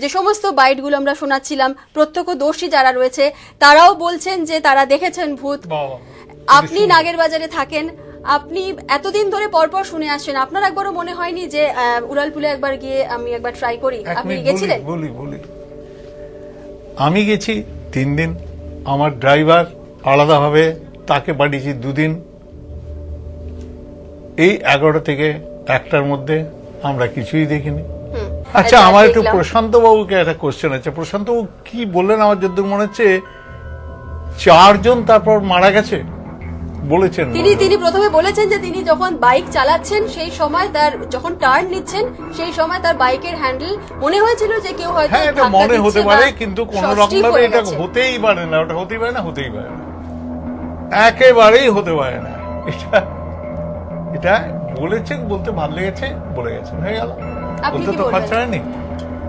যে সমস্ত বাইটগুলো আমরা শোনাচ্ছিলাম প্রত্যক্ষদর্শী যারা রয়েছে তারাও বলছেন যে তারা দেখেছেন ভূত। আপনি নাগের বাজারে থাকেন আপনি এতদিন ধরে পরপর শুনে আসছেন আপনার একবারও মনে হয়নি যে উড়ালপুলে একবার গিয়ে আমি একবার ট্রাই করি? আপনি গেছিলেন? বলি বলি। আমি গেছি তিন দিন। আমার ড্রাইভার আলাদাভাবে তাকে পাঠিয়েছি দুদিন। এই এগারোটা থেকে একটার মধ্যে আমরা কিছুই দেখিনি। আচ্ছা আমার একটু প্রশান্ত বাবুকে একটা কোশ্চেন আছে। প্রশান্ত বাবু কি বললেন? আমার যদ্দূর মনে হচ্ছে চারজন তারপর মারা গেছে বলেছেন। তিনি তিনি প্রথমে বলেছেন যে তিনি যখন বাইক চালাচ্ছেন সেই সময় তার যখন টার্ন নিচ্ছেন সেই সময় তার বাইকের হ্যান্ডেল মনে হয়েছিল যে কেউ হয়তো হ্যাঁ এটা মনে হতে পারে কিন্তু কোন রকম ভাবে এটা হতেই পারে না। ওটা হতেই পারে না হতেই পারে না। একেবারেই হতে পারে না। এটা এটা বলেছেন বলতে ভালো লেগেছে বলে গেছেন হয়ে গেল। আপনি কি বলবেন? খরচা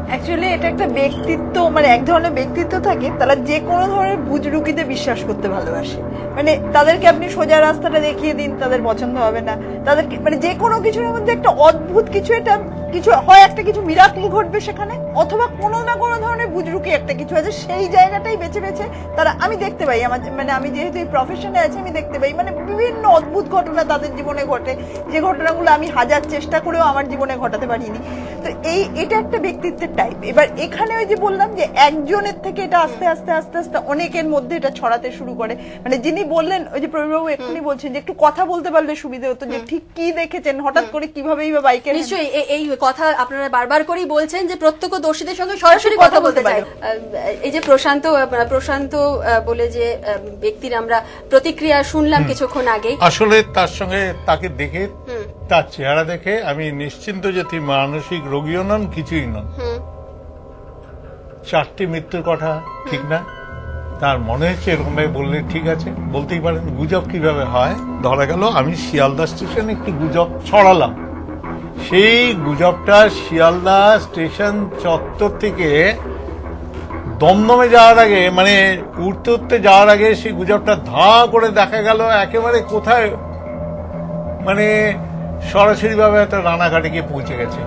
অ্যাকচুয়ালি এটা একটা ব্যক্তিত্ব মানে এক ধরনের ব্যক্তিত্ব থাকে তারা যে কোনো ধরনের বুজরুকিতে বিশ্বাস করতে ভালোবাসে। মানে তাদেরকে আপনি সোজা রাস্তাটা দেখিয়ে দিন তাদের পছন্দ হবে না। তাদেরকে মানে যে কোনো কিছুর মধ্যে একটা অদ্ভুত কিছু এটা কিছু হয় একটা কিছু মিরাকল ঘটবে সেখানে অথবা কোনো না কোনো ধরনের বুজরুকি একটা কিছু আছে সেই জায়গাটাই বেছে বেছে তারা আমি দেখতে পাই আমার মানে আমি যেহেতু এই প্রফেশনে আছি আমি দেখতে পাই মানে বিভিন্ন অদ্ভুত ঘটনা তাদের জীবনে ঘটে যে ঘটনাগুলো আমি হাজার চেষ্টা করেও আমার জীবনে ঘটাতে পারিনি। তো এই এটা একটা ব্যক্তিত্বের টাইপ এবার এখানে ওই যে বললাম যে একজনের থেকে এটা আস্তে আস্তে আস্তে আস্তে অনেকের মধ্যে এটা ছড়াতে শুরু করে। মানে যিনি বললেন ওই যে প্রবীরবাবু এক্ষুনি বলছেন যে একটু কথা বলতে পারলে সুবিধা হতো যে ঠিক কি দেখেছেন হঠাৎ করে কিভাবেই বা বাইকের নিশ্চয়ই এই কথা আপনারা বারবার করেই বলছেন যে প্রত্যক্ষ প্রত্যক্ষদর্শীদের সঙ্গে সরাসরি কথা বলতে চাই। এই যে প্রশান্ত প্রশান্ত বলে যে ব্যক্তির আমরা প্রতিক্রিয়া শুনলাম কিছুক্ষণ আগে। আসলে তার সঙ্গে তাকে দেখে তার চেহারা দেখে আমি নিশ্চিন্ত যে তিনি মানসিক রোগীও নন কিছুই নন। চারটি মৃত্যুর কথা ঠিক না? তার মনে হচ্ছে এরকম ভাবে বললে ঠিক আছে। বলতেই পারেন গুজব কীভাবে হয়? ধরা গেল আমি শিয়ালদা স্টেশনে একটি গুজব ছড়ালাম। সেই গুজবটা শিয়ালদা স্টেশন চত্বর থেকে দমদমে যাওয়ার আগে মানে উঠতে উঠতে যাওয়ার আগে সেই গুজবটা ধা করে দেখা গেল একেবারে কোথায়? মানে সরাসরি ভাবে একটা রানাঘাটে গিয়ে পৌঁছে গেছে।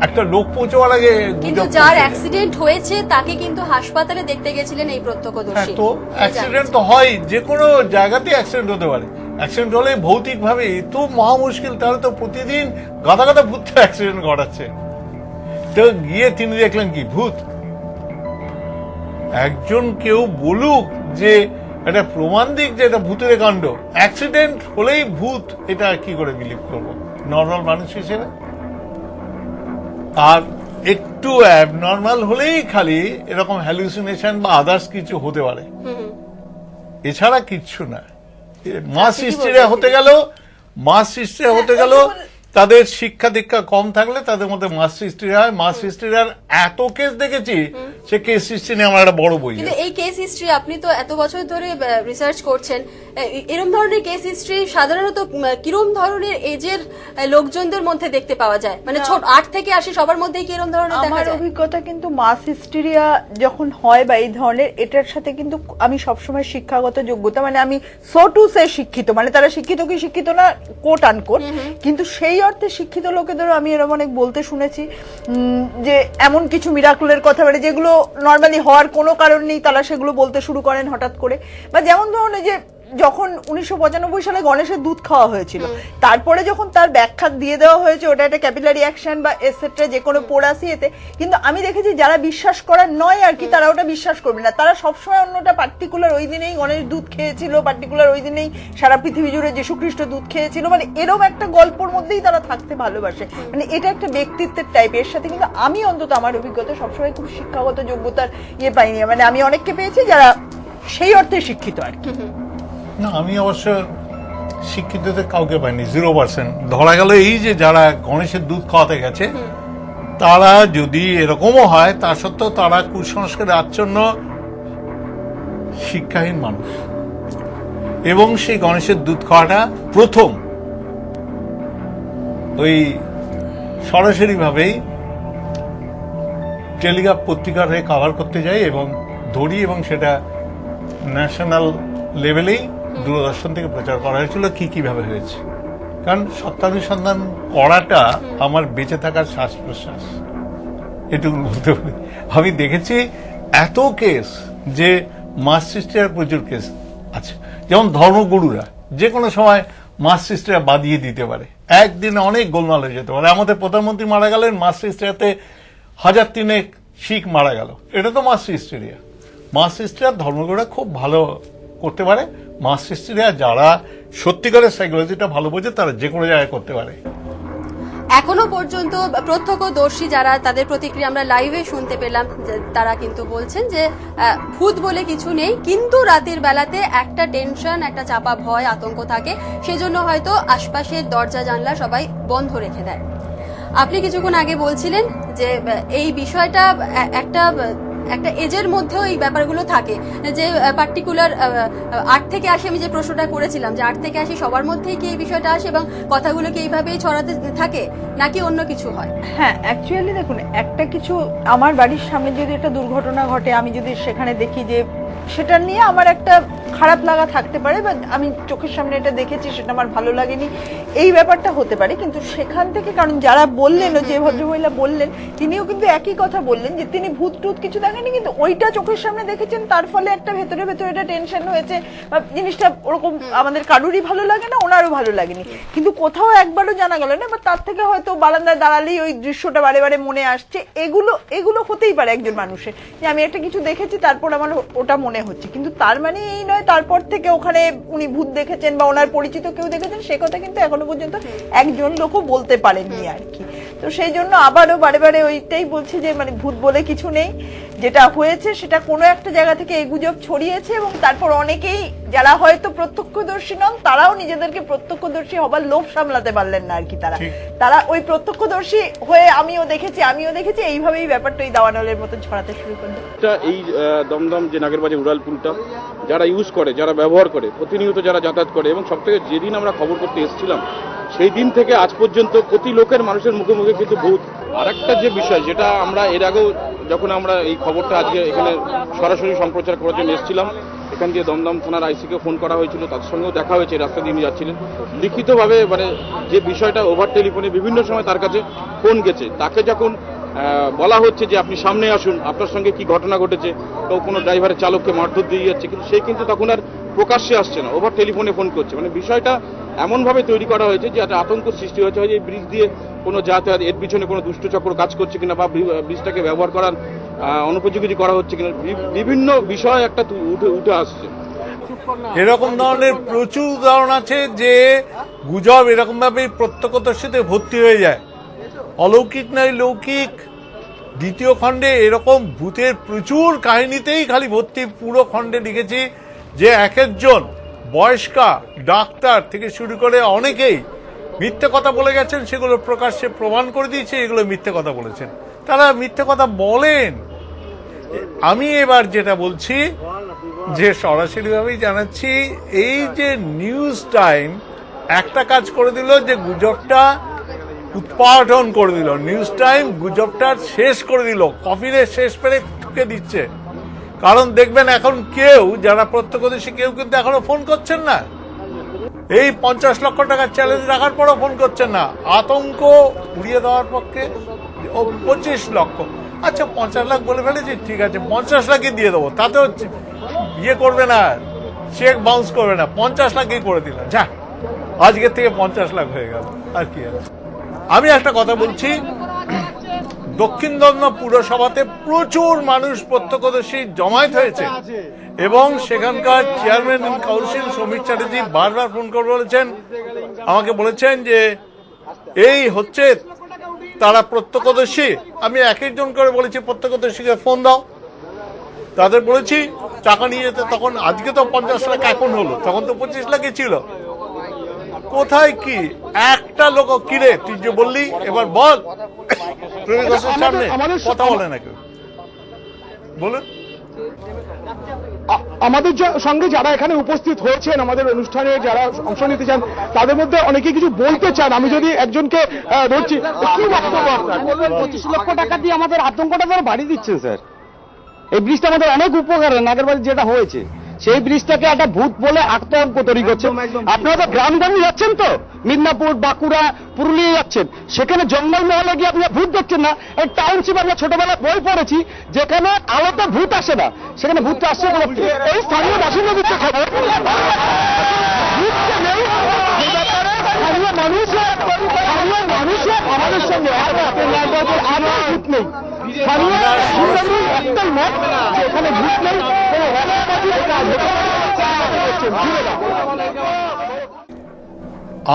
একটা লোক পৌঁছাবার আগে কিন্তু যার অ্যাক্সিডেন্ট হয়েছে তাকে কিন্তু হাসপাতালে দেখতে গেছিলেন এই হ্যাঁ প্রত্যক্ষদর্শী তো অ্যাক্সিডেন্ট তো হয় যে কোনো জায়গাতে অ্যাক্সিডেন্ট হতে পারে। অ্যাক্সিডেন্ট হলে ভৌতিক ভাবে তো মহা মুশকিল তাহলে তো প্রতিদিন গাদা গাদা ভূত অ্যাক্সিডেন্ট ঘটাচ্ছে। তো গিয়ে তিনি দেখলেন কি ভূত। একজন কেউ বলুক যে এটা প্রমাণ দিক যে এটা ভূতের কাণ্ড। অ্যাক্সিডেন্ট হলেই ভূত এটা কি করে বিলিভ করব? নর্মাল মানুষ হিসেবে। আর একটু অ্যাবনর্মাল হলেই খালি এরকম হ্যালুসিনেশন বা আদার্স কিছু হতে পারে। এছাড়া কিচ্ছু না। হিস্ট্রিয়া বলবেন? হতে গেল মাস সৃষ্টি হতে গেল তাদের শিক্ষা দীক্ষা কম থাকলে তাদের মধ্যে মাস হিস্ট্রি হয়। মাস হিস্ট্রিয়ার এত কেস দেখেছি সে কেস হিস্ট্রি নিয়ে আমার একটা বড় বই কিন্তু এই কেস হিস্ট্রি আপনি তো এত বছর ধরে রিসার্চ করছেন এ- এরম ধরনের কেস হিস্ট্রি সাধারণত কিরম ধরনের এজের লোকজনদের মধ্যে দেখতে পাওয়া যায়? মানে ছোট আট থেকে আশি সবার মধ্যেই কি এরম ধরনের দেখা আমার যায়? অভিজ্ঞতা কিন্তু মাস হিস্টেরিয়া যখন হয় বা এই ধরনের এটার সাথে কিন্তু আমি সবসময় শিক্ষাগত যোগ্যতা মানে আমি সো টু সে শিক্ষিত মানে তারা শিক্ষিত কি শিক্ষিত না কোট আনকোট কিন্তু সেই অর্থে শিক্ষিত লোকেদেরও আমি এরকম অনেক বলতে শুনেছি যে এমন কিছু মিরাকুলের কথা বলে, যেগুলো নর্মালি হওয়ার কোনো কারণ নেই, তারা সেগুলো বলতে শুরু করেন হঠাৎ করে। বা যেমন ধরুন যে যখন উনিশশো পঁচানব্বই সালে গণেশের দুধ খাওয়া হয়েছিল তারপরে যখন তার ব্যাখ্যা দিয়ে দেওয়া হয়েছে ওটা একটা ক্যাপিলারি অ্যাকশন বা এসেট্রা যে কোনো পোড়াসি এতে কিন্তু আমি দেখেছি যারা বিশ্বাস করার নয় আর কি তারা ওটা বিশ্বাস করবে না। তারা সবসময় অন্যটা পার্টিকুলার ওই দিনেই গণেশ দুধ খেয়েছিল পার্টিকুলার ওই দিনেই সারা পৃথিবী জুড়ে যীশু খ্রিস্ট দুধ খেয়েছিল মানে এরকম একটা গল্পর মধ্যেই তারা থাকতে ভালোবাসে। মানে এটা একটা ব্যক্তিত্বের টাইপের সাথে কিন্তু আমি অন্তত আমার অভিজ্ঞতা সবসময় খুব শিক্ষাগত যোগ্যতার ইয়ে পাইনি। মানে আমি অনেককে পেয়েছি যারা সেই অর্থে শিক্ষিত আর কি। না আমি অবশ্য শিক্ষিতদের কাউকে পাইনি জিরো পার্সেন্ট ধরা গেল এই যে যারা গণেশের দুধ খাওয়াতে গেছে তারা যদি এরকমও হয় তা সত্ত্বেও তারা কুসংস্কারে আচ্ছন্ন শিক্ষাহীন মানুষ। এবং সেই গণেশের দুধ খাওয়াটা প্রথম। ওই সরাসরি ভাবেই টেলিগ্রাফ পত্রিকার হয়ে কাভার করতে যাই এবং ধরি এবং সেটা ন্যাশনাল লেভেলেই দূরদর্শন থেকে প্রচার করা হয়েছিল, কি কীভাবে হয়েছে। কারণ সত্যানুসন্ধান করাটা আমার বেঁচে থাকার শ্বাস প্রশ্বাস এটুকু বলতে পারি আমি দেখেছি এত কেস যে মাস সিস্টার প্রচুর কেস আছে। যেমন ধর্মগুরুরা, যে কোনো সময় মাস সিস্টার বাদিয়ে দিতে পারে। একদিনে অনেক গোলমাল হয়ে যেতে পারে। আমাদের প্রধানমন্ত্রী মারা গেলেন, মাস সিস্টারতে হাজার তিনেক শিখ মারা গেল। এটা তো মাস হিস্টেরিয়া মাস হিস্টেরিয়া ধর্মগুরুরা খুব ভালো করতে পারে মাস হিস্টেরিয়া যারা সত্যিকারের সাইকোলজিটা ভালো বোঝে, তারা যে কোনো জায়গায় করতে পারে। এখনও পর্যন্ত প্রত্যক্ষদর্শী যারা তাদের প্রতিক্রিয়া আমরা লাইভে শুনতে পেলাম তারা কিন্তু বলছেন যে ভূত বলে কিছু নেই, কিন্তু রাতের বেলাতে একটা টেনশন একটা চাপা ভয়, আতঙ্ক থাকে। সেজন্য হয়তো আশপাশের দরজা, জানলা সবাই বন্ধ রেখে দেয়। আপনি কিছুক্ষণ আগে বলছিলেন যে এই বিষয়টা একটা একটা এজের মধ্যেও এই ব্যাপারগুলো থাকে যে পার্টিকুলার আট থেকে আসে আমি যে প্রশ্নটা করেছিলাম যে আট থেকে আসে সবার মধ্যেই কি এই বিষয়টা আসে এবং কথাগুলো কি এইভাবেই ছড়াতে থাকে নাকি অন্য কিছু হয়? হ্যাঁ অ্যাকচুয়ালি দেখুন, একটা কিছু আমার বাড়ির সামনে যদি একটা দুর্ঘটনা ঘটে, আমি যদি সেখানে দেখি যে সেটা নিয়ে আমার একটা খারাপ লাগা থাকতে পারে বা আমি চোখের সামনে এটা দেখেছি সেটা আমার ভালো লাগেনি। এই ব্যাপারটা হতে পারে কিন্তু সেখান থেকে কারণ যারা বললেন যে ভদ্রমহিলা বললেন তিনিও কিন্তু একই কথা বললেন যে তিনি ভূত টুত কিছু দেখেনি কিন্তু ওইটা চোখের সামনে দেখেছেন তার ফলে একটা ভেতরে ভেতরে এটা টেনশন হয়েছে বা জিনিসটা ওরকম আমাদের কারুরই ভালো লাগে না ওনারও ভালো লাগেনি। কিন্তু কোথাও একবারও জানা গেল না বা তার থেকে হয়তো বারান্দায় দাঁড়ালেই ওই দৃশ্যটা বারে বারে মনে আসছে। এগুলো এগুলো হতেই পারে একজন মানুষের। যে আমি একটা কিছু দেখেছি তারপর আমার ওটা মনে হচ্ছে। কিন্তু তার মানে এই নয় তারপর থেকে ওখানে উনি ভূত দেখেছেন বা ওনার পরিচিত কেউ দেখেছেন সে কথা কিন্তু এখনও পর্যন্ত একজন লোকও বলতে পারেননি আর কি তো সেই জন্য আবারও বারে বারে ওইটাই বলছে যে মানে ভূত বলে কিছু নেই। যেটা হয়েছে সেটা কোনো একটা জায়গা থেকে এই গুজব ছড়িয়েছে এবং তারপর অনেকেই যারা হয়তো প্রত্যক্ষদর্শী নন তারাও নিজেদেরকে প্রত্যক্ষদর্শী হবার লোভ সামলাতে পারলেন না আর কি তারা। তারা ওই প্রত্যক্ষদর্শী হয়ে আমিও দেখেছি আমিও দেখেছি এইভাবেই ব্যাপারটা ওই দাওয়ানলের মতো ছড়াতে শুরু করল। এই দমদম যে নাগেরবাজার উড়ালপুলটা যারা ইউজ করে যারা ব্যবহার করে প্রতিনিয়ত যারা যাতায়াত করে এবং সব থেকে যেদিন আমরা খবর করতে এসেছিলাম সেই দিন থেকে আজ পর্যন্ত প্রতি লোকের মানুষের মুখে মুখে কিন্তু ভূত। আর একটা যে বিষয় যেটা আমরা এর আগেও যখন আমরা এই খবরটা আজকে এখানে সরাসরি সম্প্রচার করার জন্য এসেছিলাম এখান দিয়ে দমদম থানার আইসিকে ফোন করা হয়েছিল, তার সঙ্গেও দেখা হয়েছে রাস্তা দিয়ে যাচ্ছিলেন। লিখিতভাবে মানে যে বিষয়টা ওভার টেলিফোনে বিভিন্ন সময় তার কাছে ফোন গেছে, তাকে যখন বলা হচ্ছে যে আপনি সামনে আসুন, আপনার সঙ্গে কি ঘটনা ঘটেছে, কেউ কোনো ড্রাইভারের চালককে মারধর দিয়ে যাচ্ছে, কিন্তু সে কিন্তু তখন আর প্রকাশ্যে আসছে না ওভার টেলিফোনে ফোন করছে। মানে বিষয়টা এমনভাবে তৈরি করা হয়েছে যে একটা আতঙ্ক সৃষ্টি হয়েছে হয় যে ব্রিজ দিয়ে কোনো যাতায়াত এর পিছনে কোনো দুষ্টচক্র কাজ করছে কিনা বা ব্রিজটাকে ব্যবহার করার অনুপযোগী করা হচ্ছে কিনা বিভিন্ন বিষয় একটা উঠে উঠে আসছে। এরকম ধরনের প্রচুর উদাহরণ আছে যে গুজব এরকম ভাবে প্রত্যক্ষদর্শীতে ভর্তি হয়ে যায়। অলৌকিক নয়, লৌকিক। দ্বিতীয় খণ্ডে এরকম ভূতের প্রচুর কাহিনীতেই খালি ভর্তি, পুরো খণ্ডে লিখেছি যে এক একজন বয়স্কা ডাক্তার থেকে শুরু করে অনেকেই মিথ্যে কথা বলে গেছেন, সেগুলো প্রকাশ্যে প্রমাণ করে দিয়েছে, এগুলো মিথ্যে কথা বলেছেন। তারা মিথ্যে কথা বলেন। আমি এবার যেটা বলছি, যে সরাসরি ভাবেই জানাচ্ছি, এই যে নিউজ টাইম, একটা কাজ করে দিল যে গুজবটা উৎপাদন করে দিল। নিউজ টাইম গুজবটা শেষ করে দিল কফিনে শেষ পেরে ঠুকে দিচ্ছে। কারণ দেখবেন এখন কেউ, যারা প্রত্যক্ষদর্শী, কেউ কিন্তু এখনও ফোন করছেন না। এই পঞ্চাশ লক্ষ টাকার চ্যালেঞ্জ রাখার পরও ফোন করছেন না। আতঙ্ক উড়িয়ে দেওয়ার পক্ষে পঁচিশ লক্ষ। আচ্ছা পঞ্চাশ লাখ বলে ফেলেছি, ঠিক আছে, পঞ্চাশ লাখই দিয়ে দেবো, তাতে হচ্ছে ইয়ে করবে না চেক বাউন্স করবে না, পঞ্চাশ লাখই করে দিলাম। যা, আজকের থেকে পঞ্চাশ লাখ হয়ে গেল, আর কি আছে। আমি একটা কথা বলছি দক্ষিণ পুরসভাতে প্রচুর মানুষ প্রত্যক্ষদর্শী জমায়েত হয়েছে। এবং সেখানকার চেয়ারম্যান কাউন্সিল সমীর চ্যাটার্জি বারবার ফোন করে বলেছেন, আমাকে বলেছেন যে, এই হচ্ছে তারা প্রত্যক্ষদর্শী। আমি এক একজন করে বলেছি, প্রত্যক্ষদর্শীকে ফোন দাও। তাদের বলেছি, টাকা নিয়ে যেতে তখন, আজকে তো পঞ্চাশ লাখ এখন হলো, তখন তো পঁচিশ লাখই ছিল। কোথায় কি? একটা লোক কিরে, তুই যে বললি, এবার বল। তুমি ঘোষের সামনে আমাদের- কথা বলে না কেউ। বলুন। আমাদের সঙ্গে যারা এখানে উপস্থিত হয়েছেন আমাদের অনুষ্ঠানে যারা অংশ নিতে চান তাদের মধ্যে অনেকে কিছু বলতে চান। আমি যদি একজনকে আহ, ধরছি কি বক্তব্য পঁচিশ লক্ষ টাকা দিয়ে আমাদের আতঙ্কটা ধরে বাড়িয়ে দিচ্ছেন স্যার। এই ব্রিজটা আমাদের অনেক উপকার নাগের বাড়ি যেটা হয়েছে। সেই ব্রিজটাকে একটা ভূত বলে আতঙ্ক তৈরি করছে। আপনারা তো গ্রামগঞ্জে যাচ্ছেন তো? মিদনাপুর বাঁকুড়া পুরুলিয়া যাচ্ছেন। সেখানে জঙ্গল মহলে গিয়ে আপনারা ভূত দেখছেন না। এই টাউনশিপ আমরা ছোটবেলায় বই পড়েছি যেখানে আলোতে ভূত আসে না। সেখানে ভূত আসছে এই স্থানীয় বাসিন্দা দিচ্ছে খবর। ভূত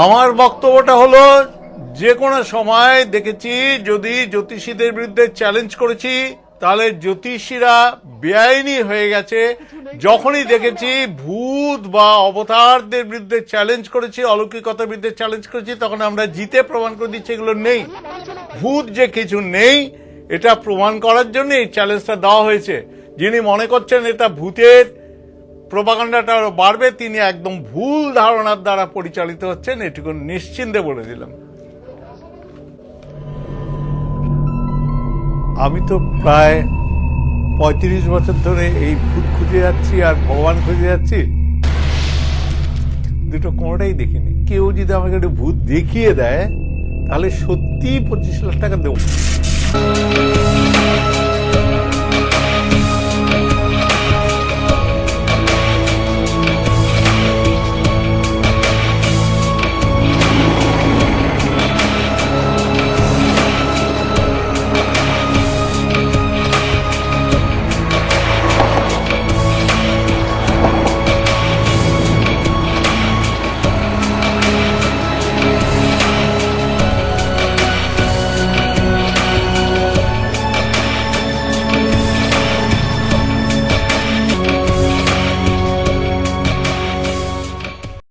আমার বক্তব্যটা হলো যে কোনো সময় দেখেছি যদি জ্যোতিষীদের বিরুদ্ধে চ্যালেঞ্জ করেছি তাহলে জ্যোতিষীরা বেআইনি হয়ে গেছে। যখনই দেখেছি ভূত বা অবতারদের বিরুদ্ধে চ্যালেঞ্জ করেছি, অলৌকিকতার বিরুদ্ধে চ্যালেঞ্জ করেছি, তখন আমরা জিতে প্রমাণ করে দিচ্ছি এগুলো নেই। ভূত যে কিছু নেই, এটা প্রমাণ করার জন্য এই চ্যালেঞ্জটা দেওয়া হয়েছে। যিনি মনে করছেন এটা ভূতের প্রপাগান্ডাটা আরও বাড়বে, তিনি একদম ভুল ধারণার দ্বারা পরিচালিত হচ্ছেন, এটুকু নিশ্চিন্তে বলে দিলাম। আমি তো প্রায় পঁয়ত্রিশ বছর ধরে এই ভূত খুঁজে যাচ্ছি আর ভগবান খুঁজে যাচ্ছি। দুটো কোনোটাই দেখিনি। কেউ যদি আমাকে একটু ভূত দেখিয়ে দেয়, তাহলে সত্যি পঁচিশ লাখ টাকা দেবো।